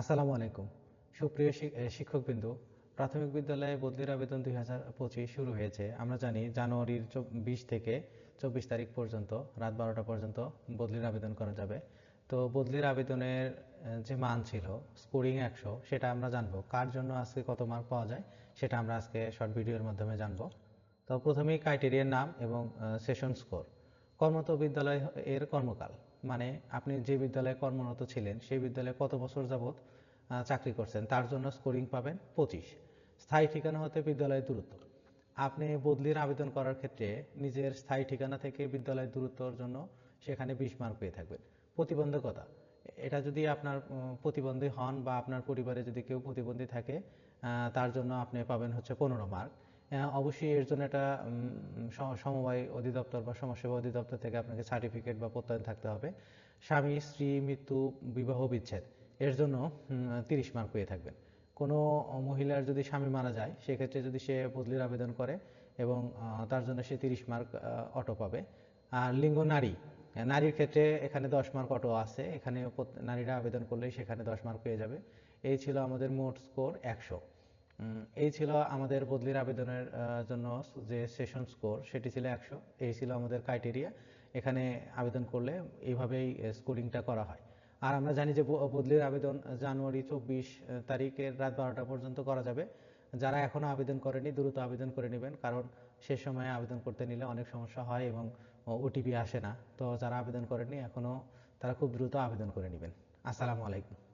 আসসালামু আলাইকুম। সুপ্রিয় শিক্ষকবৃন্দ, প্রাথমিক বিদ্যালয়ে বদলির আবেদন দুই হাজার পঁচিশ শুরু হয়েছে। আমরা জানি জানুয়ারির বিশ থেকে চব্বিশ তারিখ পর্যন্ত, রাত বারোটা পর্যন্ত বদলির আবেদন করা যাবে। তো বদলির আবেদনের যে মান ছিল, স্কোরিং একশো, সেটা আমরা জানব। কার জন্য আজকে কত মার্ক পাওয়া যায়, সেটা আমরা আজকে শর্ট ভিডিওর মাধ্যমে জানব। তো প্রথমেই ক্রাইটেরিয়ার নাম এবং সেশন স্কোর। কর্মরত বিদ্যালয় এর কর্মকাল। মানে আপনি যে বিদ্যালয়ে কর্মরত ছিলেন, সেই বিদ্যালয়ে কত বছর যাবত চাকরি করছেন, তার জন্য স্কোরিং পাবেন পঁচিশ। স্থায়ী ঠিকানা হতে বিদ্যালয়ের দূরত্ব। আপনি বদলির আবেদন করার ক্ষেত্রে নিজের স্থায়ী ঠিকানা থেকে বিদ্যালয়ের দূরত্বর জন্য সেখানে বিশ মার্ক পেয়ে থাকবেন। প্রতিবন্ধকতা। এটা যদি আপনার প্রতিবন্ধী হন বা আপনার পরিবারে যদি কেউ প্রতিবন্ধী থাকে তার জন্য আপনি পাবেন হচ্ছে পনেরো মার্ক। অবশ্যই এর জন্য একটা সমবায় অধিদপ্তর বা সমাজসেবা অধিদপ্তর থেকে আপনাকে সার্টিফিকেট বা প্রত্যয়ন থাকতে হবে। স্বামী, স্ত্রী, মৃত্যু, বিবাহ, বিচ্ছেদ, এর জন্য তিরিশ মার্ক পেয়ে থাকবেন। কোনো মহিলার যদি স্বামী মারা যায়, সেক্ষেত্রে যদি সে বদলির আবেদন করে এবং তার জন্য সে তিরিশ মার্ক অটো পাবে। আর লিঙ্গ নারী নারীর ক্ষেত্রে এখানে দশ মার্ক অটো আছে। এখানে নারীরা আবেদন করলেই সেখানে দশ মার্ক পেয়ে যাবে। এই ছিল আমাদের মোট স্কোর একশো। এই ছিল আমাদের বদলির আবেদনের জন্য যে সেশন স্কোর সেটি ছিল একশো। এই ছিল আমাদের ক্রাইটেরিয়া এখানে আবেদন করলে এইভাবেই স্কোরিংটা করা হয়। আর আমরা জানি যে বদলির আবেদন জানুয়ারি চব্বিশ তারিখের রাত বারোটা পর্যন্ত করা যাবে। যারা এখনও আবেদন করেনি, দ্রুত আবেদন করে নেবেন। কারণ সে সময়ে আবেদন করতে নিলে অনেক সমস্যা হয় এবং ওটিপি আসে না। তো যারা আবেদন করেনি এখনও তারা খুব দ্রুত আবেদন করে নেবেন। আসসালামু আলাইকুম।